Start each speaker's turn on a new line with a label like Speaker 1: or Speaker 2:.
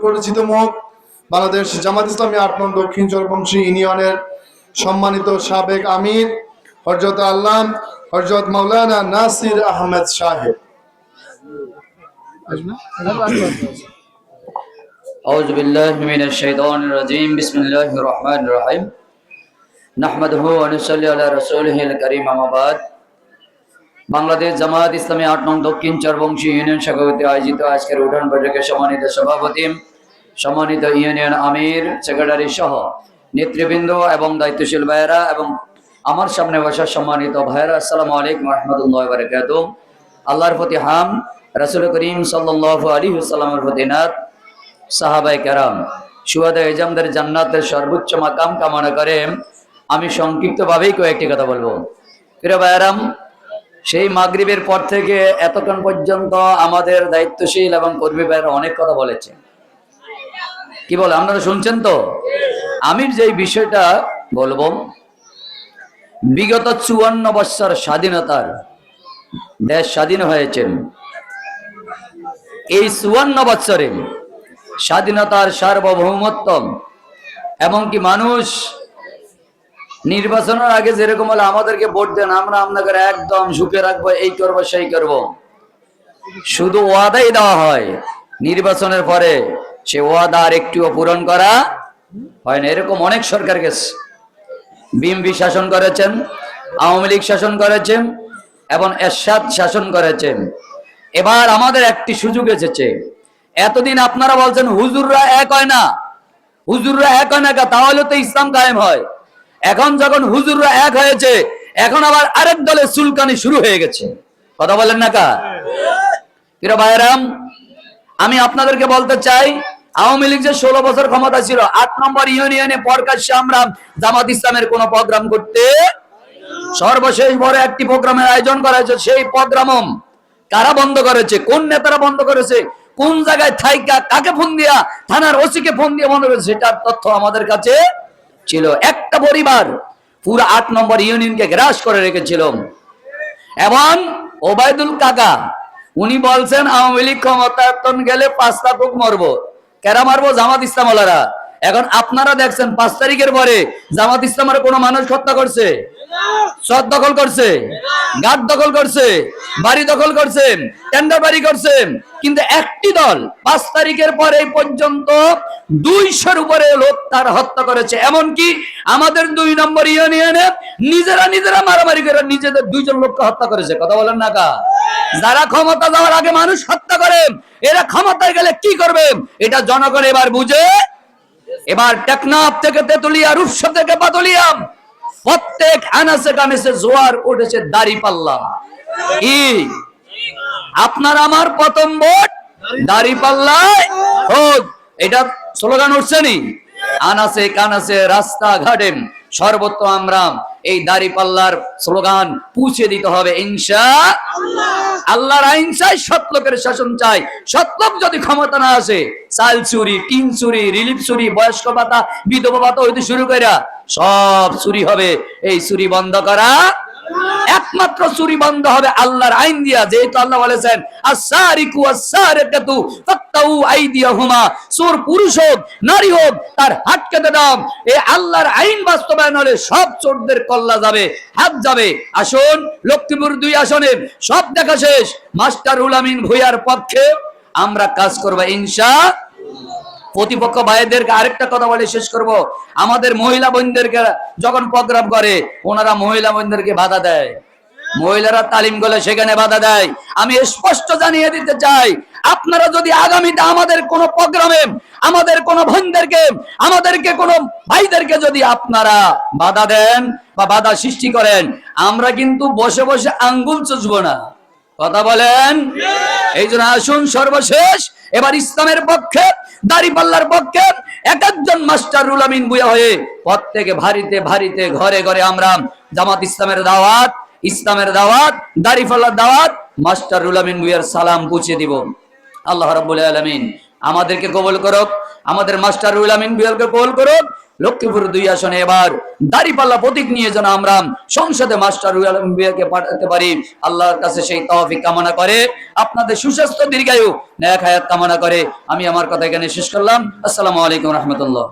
Speaker 1: পরিচিত মুখ বাংলাদেশ জামাত ইসলামী আট নং দক্ষিণ চরবংশী ইউনিয়নের সম্মানিত সাবেক আমির হরজত আল্লাহ হরজত মাওলানা নাসির আহমেদ সাহেব
Speaker 2: أعوذ بالله من الشيطان الرجيم بسم الله الرحمن الرحيم نحمده ونصلي على رسوله الكريم أما بعد বাংলাদেশ জামায়াত ইসলামী আট নং দক্ষিণ চরবংশী ইউনিয়ন শাখাপতি আয়োজিত আজকের উঠান বৈঠকে সম্মানিত সভাপতি সম্মানিত ইউনিয়ন আমির সেক্রেটারি সহ নেতৃবৃন্দ এবং দায়িত্বশীল ভাইয়েরা এবং আমার সামনে বসা সম্মানিত ভাইয়েরা, আসসালামু আলাইকুম রহমতুল্লাহ বারকাত আল্লাহর প্রতি হাম, রাসুল করিম সাল্লাহ আলী সাল্লামের প্রতি নাথ সাহাবাই কারাম সুয়াদা এজামদের জান্নাতের সর্বোচ্চ মাকাম কামনা করে আমি সংক্ষিপ্তভাবেই কয়েকটি কথা বলব। প্রিয় ভাইয়ারাম, সেই মাগরিবের পর থেকে এতক্ষণ পর্যন্ত আমাদের দায়িত্বশীল এবং কর্মী ভাইয়েরা অনেক কথা বলেছে। কি বলে, আপনারা শুনছেন তো? আমি যেই বিষয়টা বলব, বিগত চুয়ান্ন বৎসর স্বাধীনতার দেশ স্বাধীন হয়েছেন। এই চুয়ান্ন বৎসরে স্বাধীনতার সার্বভৌমত্ব এমনকি মানুষ নির্বাচনের আগে যেরকম হলে, আমাদেরকে ভোট দেন, আমরা আপনাদের একদম ঝুঁকে রাখব, এই করব, সেই করব। শুধু ওয়াদাই দেওয়া হয় নির্বাচনের পরে। সে ওয়াদা আর একটিও পূরণ করা হয় না। এরকম অনেক সরকার গেছে। বিএমপি শাসন করেছেন, আওয়ামী লীগ শাসন করেছেন, এবং এরশাদ শাসন করেছেন। এবার আমাদের একটি সুযোগ এসেছে। এতদিন আপনারা বলছেন, হুজুররা এক হয় না। হুজুররা এক হয় না তাহলে তো ইসলাম কায়েম হয়। এখন যখন হুজুররা এক হয়েছে, এখন আবার আরেক দলের চুলকানি শুরু হয়ে গেছে। কথা বলেন না কা? ভাইরাম আমি আপনাদেরকে বলতে চাই আওয়ামী লীগ যে ষোলো বছর ক্ষমতা ছিল, আট নম্বর ইউনিয়নে প্রকাশ্যে আমরা জামাত ইসলামের কোন প্রোগ্রাম করতে সর্বশেষ বড় একটি প্রোগ্রামের আয়োজন করা হয়েছে। সেই প্রোগ্রাম কারা বন্ধ করেছে? কোন নেতারা বন্ধ করেছে? কোন জায়গায় থাইকা, কাকে ফোন দিয়া, থানার ওসিকে ফোন দিয়ে বন্ধ করেছে, সেটার তথ্য আমাদের কাছে ছিল। একটা পরিবার পুরো আট নম্বর ইউনিয়নকে গ্রাস করে রেখেছিল। এবং ওবায়দুল কাকা, উনি বলছেন, আওয়ামী লীগ ক্ষমতায়তন গেলে পাঁচটা বুক মরবো। কেরা মারবো? জামাত ইসলামওয়ালারা। এখন আপনারা দেখছেন, পাঁচ তারিখের পরে জামাত ইসলামের কোনো মানুষ হত্যা করছে? সদ দখল করছে? গাছ দখল করছে? বাড়ি দখল করছে? টেন্ডার বাড়ি করছে? কিন্তু একটি দল পাঁচ তারিখের পরে পর্যন্ত দুইশোর উপরে লোক তার হত্যা করেছে। এমনকি আমাদের দুই নম্বর ইউনিয়নে নিজেরা নিজেরা মারামারি করে নিজেদের দুইজন লোককে হত্যা করেছে। কথা বলেন না কা? যারা ক্ষমতা যাওয়ার আগে মানুষ হত্যা করে এরা ক্ষমতায় গেলে কি করবে? এটা জনগণ এবার বুঝে। এবার টেকনাফ থেকে তেতুলিয়া, রূপসা থেকে পাতুলিয়া। প্রত্যেক আনাসে কানেসে জোয়ার উঠেছে দাড়ি পাল্লা। কি? আপনার আমার প্রথম ভোট? দাড়ি পাল্লায়? হোক এটা স্লোগান উঠছে নি? আনাসে কানাসে রাস্তা ঘাটে সর্বত্র আমরা এই দাড়ি পাল্লার স্লোগান পুষে দিতে হবে, ইনশা আল্লাহর আইন চাই, সৎ শাসন চাই। সত্যক যদি ক্ষমতা না আসে, চাল চুরি, টিন চুরি, রিলিফ চুরি, বয়স্ক ভাতা, বিধবা ভাতা হইতে শুরু করা সব চুরি হবে। এই চুরি বন্ধ করা একমাত্র চুরি বন্ধ হবে আল্লাহর আইন দিয়া, যেহেতু আল্লাহ বলেছেন আসারিকু পুরুষ হোক, নারী হোক, তার কেটে এই আল্লাহর আইন বাস্তবায়ন হলে সব চোরদের কল্লা যাবে, হাত যাবে। আসুন, লক্ষ্মীপুর দুই আসনের সব দেখা শেষ। মাস্টার উলামিন ভুইয়ার পক্ষে আমরা কাজ করব, ইনশা প্রতিপক্ষ ভাইদেরকে আরেকটা কথা বলে শেষ করব। আমাদের মহিলা বোনদেরকে যখন প্রোগ্রাম করে ওনারা মহিলা বোনদেরকে বাধা দেয়। মহিলারা তালিম গলে সেখানে বাধা দেয়। আমি স্পষ্ট জানিয়ে দিতে চাই আপনারা যদি আগামীতে আমাদের কোন প্রোগ্রামে আমাদের কোন বোনদেরকে আমাদেরকে কোন ভাইদেরকে যদি আপনারা বাধা দেন বা বাধা সৃষ্টি করেন আমরা কিন্তু বসে বসে আঙ্গুল চুষবো না। কথা বলেন? এই জন্য আসুন সর্বশেষ। এবার ইসলামের পক্ষে দাড়িপাল্লার পক্ষে এক একজন মাস্টার রুলামিন বুয়া হয়ে প্রত্যেকে ভারিতে ভারিতে ঘরে ঘরে আমরা জামাত ইসলামের দাওয়াত ইসলামের দাওয়াত, দাড়িপাল্লার দাওয়াত, মাস্টার রুলামিন বুয়ার সালাম পুছিয়ে দিব। আল্লাহ রাব্বুল আলামিন আমাদেরকে কবল করুক, আমাদের মাস্টার রুলামিন বুয়ারকে কবল করুক লক্ষ্মীপুর দুই আসনে এবার দাড়িপাল্লা প্রতীক নিয়ে যেন আমরা সংসদে মাস্টার বিয়েকে পাঠাতে পারি, আল্লাহর কাছে সেই তহফিক কামনা করে। আপনাদের সুস্বাস্থ্য, দীর্ঘায়ু ন্যায় হায়াত কামনা করে। আমি আমার কথা এখানে শেষ করলাম। আসসালামু আলাইকুম রহমতুল্লাহ।